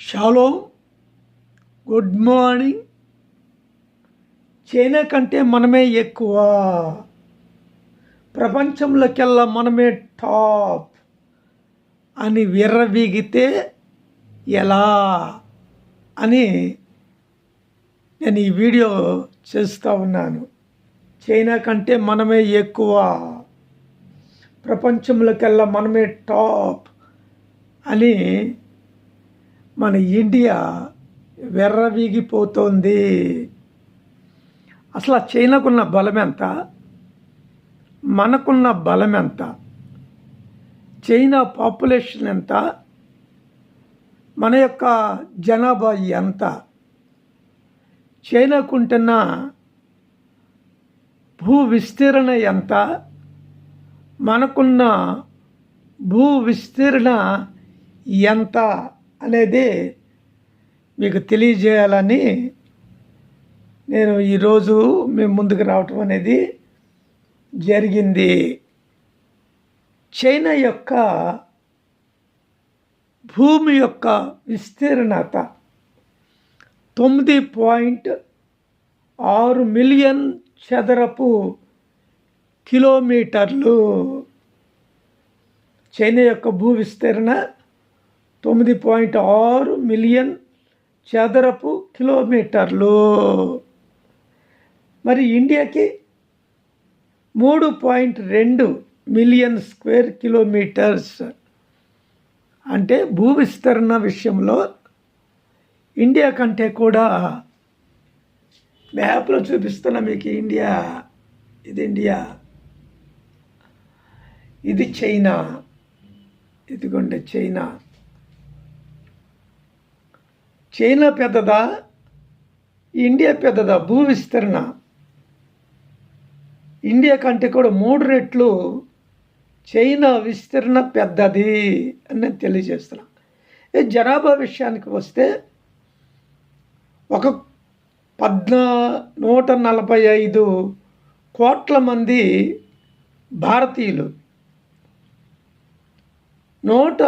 Shallow good morning. China కంటే మనమే ఎక్కువ. ప్రపంచంలోకెల్లా మనమే టాప్. అని విర్రవీగితే ఎలా? అని నేను ఈ వీడియో చేస్తూ ఉన్నాను. చైనా కంటే మనమే ఎక్కువ. ప్రపంచంలోకెల్లా మనమే టాప్. అని మన ఇండియా వెర్రవీగిపోతోంది. అసలు ఆ చైనాకున్న బలం ఎంత? మనకున్న బలం ఎంత? చైనా పాపులేషన్ ఎంత? మన యొక్క జనాభా ఎంత? చైనాకుంటున్న భూ విస్తీర్ణ ఎంత? మనకున్న భూ విస్తీర్ణ ఎంత? అనేది మీకు తెలియజేయాలని నేను ఈరోజు మేము ముందుకు రావటం అనేది జరిగింది. చైనా యొక్క భూమి యొక్క విస్తీర్ణత తొమ్మిది పాయింట్ ఆరు మిలియన్ చదరపు కిలోమీటర్లు. చైనా యొక్క భూ విస్తీర్ణ తొమ్మిది పాయింట్ ఆరు మిలియన్ చదరపు కిలోమీటర్లు. మరి ఇండియాకి మూడు పాయింట్ రెండు మిలియన్ స్క్వేర్ కిలోమీటర్స్. అంటే భూ విస్తరణ విషయంలో ఇండియా కంటే కూడా మ్యాప్లో చూపిస్తున్న మీకు ఇండియా ఇది ఇండియా ఇది చైనా ఇదిగోండి చైనా. చైనా పెద్దదా? ఇండియా పెద్దదా? భూ విస్తరణ. ఇండియా కంటే కూడా మూడు రెట్లు చైనా విస్తరణ పెద్దది అని నేను తెలియజేస్తున్నా. ఈ జనాభా విషయానికి వస్తే ఒక పద్నా నూట నలభై ఐదు కోట్ల మంది భారతీయులు. నూట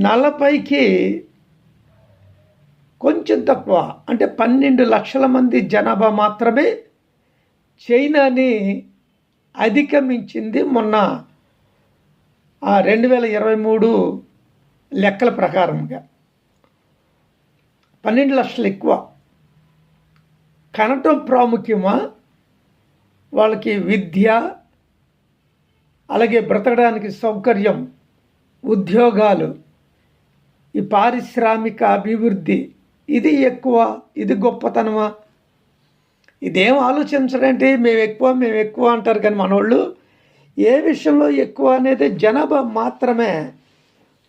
నలభైకి కొంచెం తక్కువ. అంటే పన్నెండు లక్షల మంది జనాభా మాత్రమే చైనాని అధిగమించింది మొన్న. రెండు వేల ఇరవై మూడు లెక్కల ప్రకారంగా. పన్నెండు లక్షలు ఎక్కువ. కనటం ప్రాముఖ్యమా? వాళ్ళకి విద్య అలాగే బ్రతకడానికి సౌకర్యం ఉద్యోగాలు. ఈ పారిశ్రామిక అభివృద్ధి ఇది ఎక్కువ ఇది గొప్పతనమా? ఇదేం ఆలోచించడంటే మేము ఎక్కువ మేము ఎక్కువ అంటారు కానీ మనోళ్ళు ఏ విషయంలో ఎక్కువ అనేది జనాభా మాత్రమే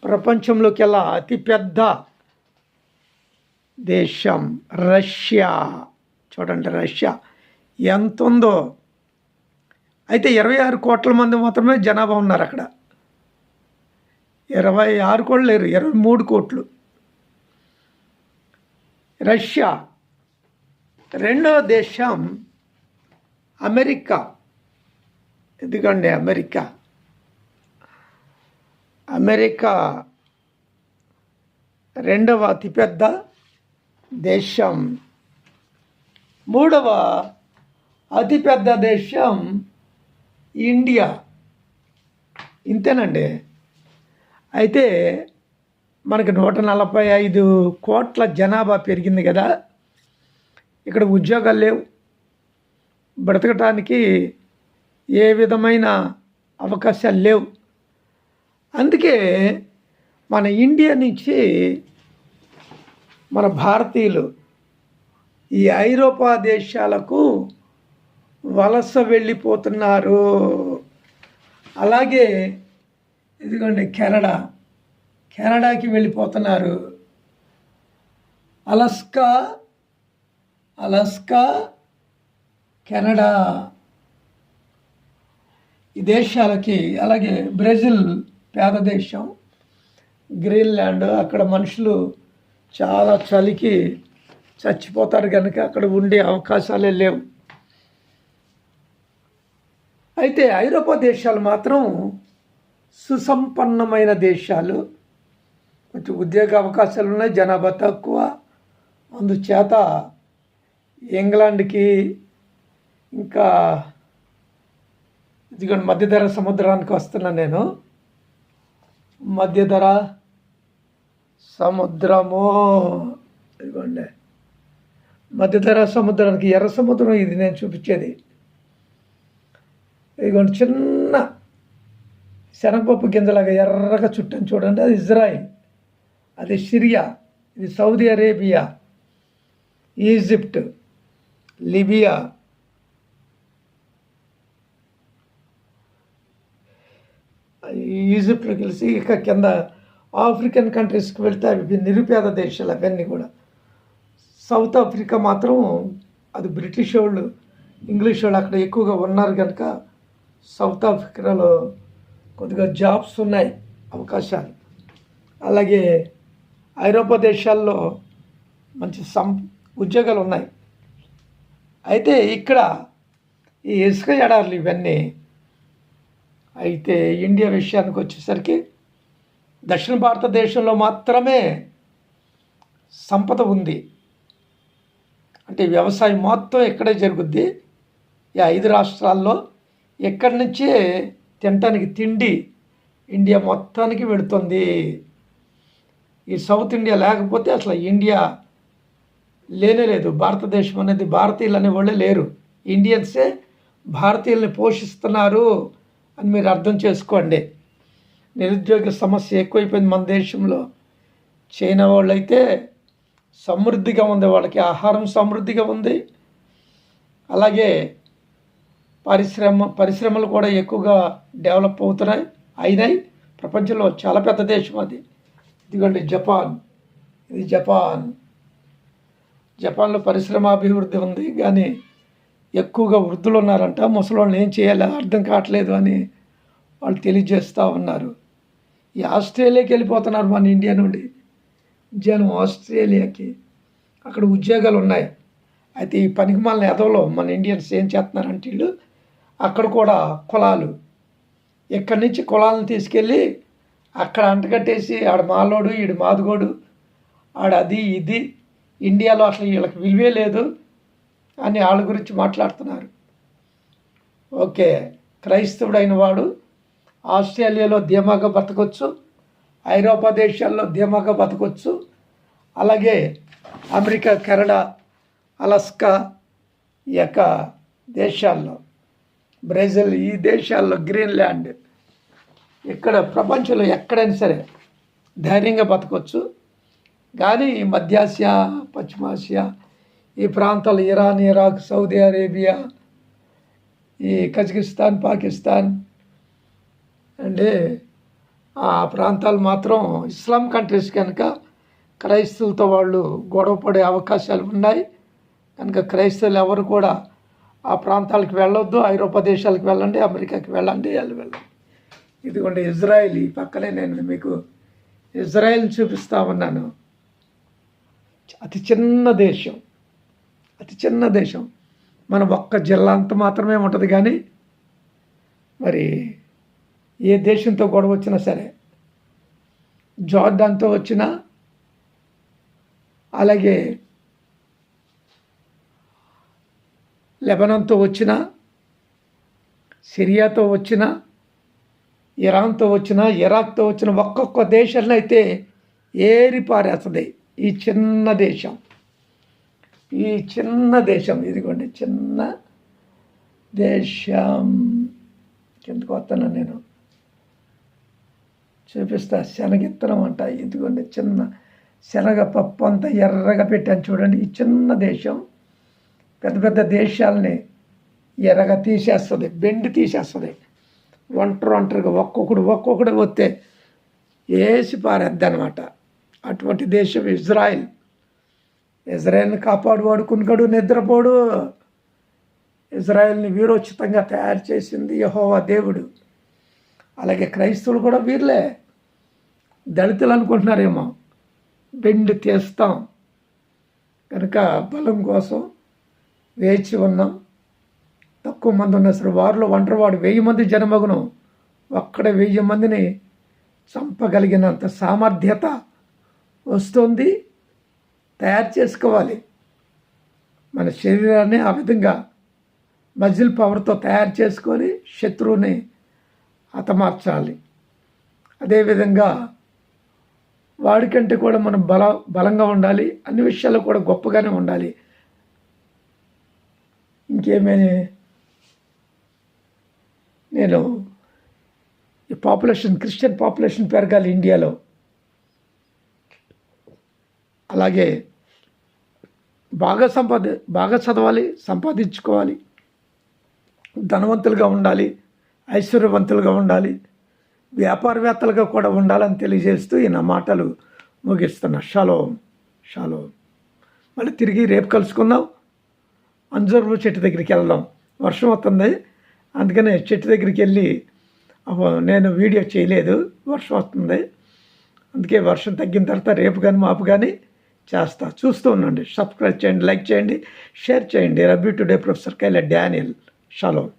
ప్రపంచంలోకి అతిపెద్ద దేశం రష్యా. చూడండి రష్యా ఎంత ఉందో అయితే ఇరవై ఆరు కోట్ల మంది మాత్రమే జనాభా ఉన్నారు అక్కడ. ఇరవై ఆరు కోట్లు లేరు ఇరవై మూడు కోట్లు. రష్యా రెండో దేశం అమెరికా. ఎందుకండి అమెరికా? అమెరికా రెండవ అతిపెద్ద దేశం. మూడవ అతిపెద్ద దేశం ఇండియా. ఇంతేనండి? అయితే మనకి నూట నలభై ఐదు కోట్ల జనాభా పెరిగింది కదా. ఇక్కడ ఉద్యోగాలు లేవు. బ్రతకటానికి ఏ విధమైన అవకాశాలు లేవు. అందుకే మన ఇండియా నుంచి మన భారతీయులు ఈ ఐరోపా దేశాలకు వలస వెళ్ళిపోతున్నారు. అలాగే ఇదిగోండి కెనడా. కెనడాకి వెళ్ళిపోతున్నారు. Alaska Alaska Canada. ఈ దేశాలకి అలాగే బ్రెజిల్ పేద దేశం. గ్రీన్లాండ్ అక్కడ మనుషులు చాలా చలికి చచ్చిపోతారు కనుక అక్కడ ఉండే అవకాశాలే లేవు. అయితే ఐరోపా దేశాలు మాత్రం సుసంపన్నమైన దేశాలు. కొంచెం ఉద్యోగ అవకాశాలు ఉన్నాయి జనాభా తక్కువ. అందుచేత ఇంగ్లాండ్కి ఇంకా ఇదిగోండి మధ్యధర సముద్రానికి వస్తున్నాను నేను. మధ్యధర సముద్రము. ఇదిగోండి. మధ్యధర సముద్రానికి ఎర్ర సముద్రం ఇది నేను చూపించేది. ఇదిగోండి చిన్న శనగపప్పు గింజలాగా ఎర్రగా చుట్టని చూడండి. అది ఇజ్రాయిల్ అది సిరియా ఇది సౌదీ అరేబియా ఈజిప్ట్ లిబియా ఈజిప్ట్లో కలిసి ఇక కింద ఆఫ్రికన్ కంట్రీస్కి వెళ్తే అవి నిరుపేద దేశాలు అవన్నీ కూడా. సౌత్ ఆఫ్రికా మాత్రం అది బ్రిటిష్ వాళ్ళు ఇంగ్లీష్ వాళ్ళు అక్కడ ఎక్కువగా ఉన్నారు కనుక సౌత్ ఆఫ్రికాలో కొద్దిగా జాబ్స్ ఉన్నాయి అవకాశాలు. అలాగే ఐరోపా దేశాల్లో మంచి సం ఉద్యోగాలు ఉన్నాయి. అయితే ఇక్కడ ఈ ఇసుక ఎడార్లు ఇవన్నీ అయితే ఇండియా విషయానికి వచ్చేసరికి దక్షిణ భారతదేశంలో మాత్రమే సంపద ఉంది. అంటే వ్యవసాయం మొత్తం ఇక్కడే జరుగుద్ది. ఈ ఐదు రాష్ట్రాల్లో ఎక్కడి నుంచే తినటానికి తిండి ఇండియా మొత్తానికి వెళుతుంది. ఈ సౌత్ ఇండియా లేకపోతే అసలు ఇండియా లేనే లేదు. భారతదేశం అనేది భారతీయులు అనేవాళ్ళే లేరు. ఇండియన్సే భారతీయుల్ని పోషిస్తున్నారు అని మీరు అర్థం చేసుకోండి. నిరుద్యోగ సమస్య ఎక్కువైపోయింది మన దేశంలో. చైనా వాళ్ళైతే సమృద్ధిగా ఉంది. వాళ్ళకి ఆహారం సమృద్ధిగా ఉంది. అలాగే పరిశ్రమ పరిశ్రమలు కూడా ఎక్కువగా డెవలప్ అవుతున్నాయి అయినాయి. ప్రపంచంలో చాలా పెద్ద దేశం అది. ఇదిగోండి జపాన్. ఇది జపాన్. జపాన్లో పరిశ్రమాభివృద్ధి ఉంది కానీ ఎక్కువగా వృద్ధులు ఉన్నారంట. ముసలోళ్ళని ఏం చేయాలి అర్థం కావట్లేదు అని వాళ్ళు తెలియజేస్తూ ఉన్నారు. ఈ ఆస్ట్రేలియాకి వెళ్ళిపోతున్నారు మన ఇండియా నుండి. జనం ఆస్ట్రేలియాకి. అక్కడ ఉద్యోగాలు ఉన్నాయి. అయితే ఈ పనికి మన ఎదవలో మన ఇండియన్స్ ఏం చేస్తున్నారంటే వీళ్ళు అక్కడ కూడా కులాలు. ఇక్కడి నుంచి కులాలను తీసుకెళ్ళి అక్కడ అంటగట్టేసి ఆడ మాలోడు ఈడు మాదుగోడు ఆడ అది ఇది ఇండియాలో అసలు వీళ్ళకి విలువే లేదు అని వాళ్ళ గురించి మాట్లాడుతున్నారు. ఓకే క్రైస్తవుడైన వాడు ఆస్ట్రేలియాలో ధీమాగా బతకొచ్చు ఐరోపా దేశాల్లో ధీమాగా బతకొచ్చు అలాగే అమెరికా కెనడా అలస్కా ఈ యొక్క దేశాల్లో. బ్రెజిల్ ఈ దేశాల్లో గ్రీన్లాండ్. ఇక్కడ ప్రపంచంలో ఎక్కడైనా సరే ధైర్యంగా బతకొచ్చు. కానీ ఈ మధ్యాసియా పశ్చిమాసియా ఈ ప్రాంతాలు ఇరాన్ ఇరాక్ సౌదీ అరేబియా ఈ కజకిస్తాన్ పాకిస్తాన్ అంటే ఆ ప్రాంతాలు మాత్రం ఇస్లాం కంట్రీస్ కనుక క్రైస్తవులతో వాళ్ళు గొడవ పడే అవకాశాలు ఉన్నాయి. కనుక క్రైస్తవులు ఎవరు కూడా ఆ ప్రాంతాలకు వెళ్ళొద్దు ఐరోపా దేశాలకు వెళ్ళండి అమెరికాకి వెళ్ళండి వాళ్ళు వెళ్ళండి. ఇదిగోండి ఇజ్రాయెల్ ఈ పక్కనే నేను మీకు ఇజ్రాయెల్ చూపిస్తా ఉన్నాను అతి చిన్న దేశం అతి చిన్న దేశం. మన ఒక్క జిల్లా అంత మాత్రమే ఉంటుంది కానీ మరి ఏ దేశంతో గొడవ వచ్చినా సరే జార్డాన్తో వచ్చినా అలాగే లెబనాన్తో వచ్చిన సిరియాతో వచ్చిన ఇరాన్తో వచ్చినా ఇరాక్తో వచ్చిన ఒక్కొక్క దేశంలో అయితే ఏరి పారేస్తుంది ఈ చిన్న దేశం. ఈ చిన్న దేశం. ఇదిగోండి చిన్న దేశం. కిందకు వస్తాను నేను. చూపిస్తా. శనగిత్తనం అంట. ఇదిగోండి చిన్న శనగ పప్పు అంతా ఎర్రగా పెట్టాను చూడండి. ఈ చిన్న దేశం. పెద్ద పెద్ద దేశాలని ఎర్రగా తీసేస్తుంది బెండి తీసేస్తుంది. ఒంటరి ఒంటరిగా ఒక్కొక్కడు ఒక్కొక్కడు వస్తే వేసి పారేద్దనమాట అటువంటి దేశం ఇజ్రాయిల్. ఇజ్రాయెల్ని కాపాడు వాడుకునికడు నిద్రపోడు. ఇజ్రాయెల్ని వీరోచితంగా తయారు చేసింది యహోవా దేవుడు. అలాగే క్రైస్తవులు కూడా వీర్లే. దళితులు అనుకుంటున్నారేమో. బెండి తీస్తాం. కనుక బలం కోసం వేచి ఉన్నాం. తక్కువ మంది ఉన్నా సరే వారిలో ఒంటరివాడు వెయ్యి మంది జనమగును. ఒక్కడ వెయ్యి మందిని చంపగలిగినంత సామర్థ్యత వస్తుంది. తయారు చేసుకోవాలి. మన శరీరాన్ని ఆ విధంగా మజిల్ పవర్తో తయారు చేసుకొని శత్రువుని హతమార్చాలి. అదేవిధంగా వాడికంటే కూడా మనం బల బలంగా ఉండాలి. అన్ని విషయాల్లో కూడా గొప్పగానే ఉండాలి. ఇంకేమీ నేను ఈ పాపులేషన్ క్రిస్టియన్ పాపులేషన్ పెరగాలి ఇండియాలో. అలాగే బాగా సంపాది బాగా చదవాలి సంపాదించుకోవాలి. ధనవంతులుగా ఉండాలి ఐశ్వర్యవంతులుగా ఉండాలి వ్యాపారవేత్తలుగా కూడా ఉండాలని తెలియజేస్తూ ఈ నా మాటలు ముగిస్తున్నా. Shalom shalom. మళ్ళీ తిరిగి రేపు కలుసుకుందాం. అంజూరపు చెట్టు దగ్గరికి వెళ్దాం. వర్షం వస్తుంది. అందుకనే చెట్టు దగ్గరికి వెళ్ళి అబ్బో, నేను వీడియో చేయలేదు వర్షం వస్తుంది. అందుకే వర్షం తగ్గిన తర్వాత రేపు కానీ మాపు కానీ చేస్తా. చూస్తూ ఉండండి. సబ్స్క్రైబ్ చేయండి లైక్ చేయండి షేర్ చేయండి. Rabbi today professor Kayla Daniel. Shalom.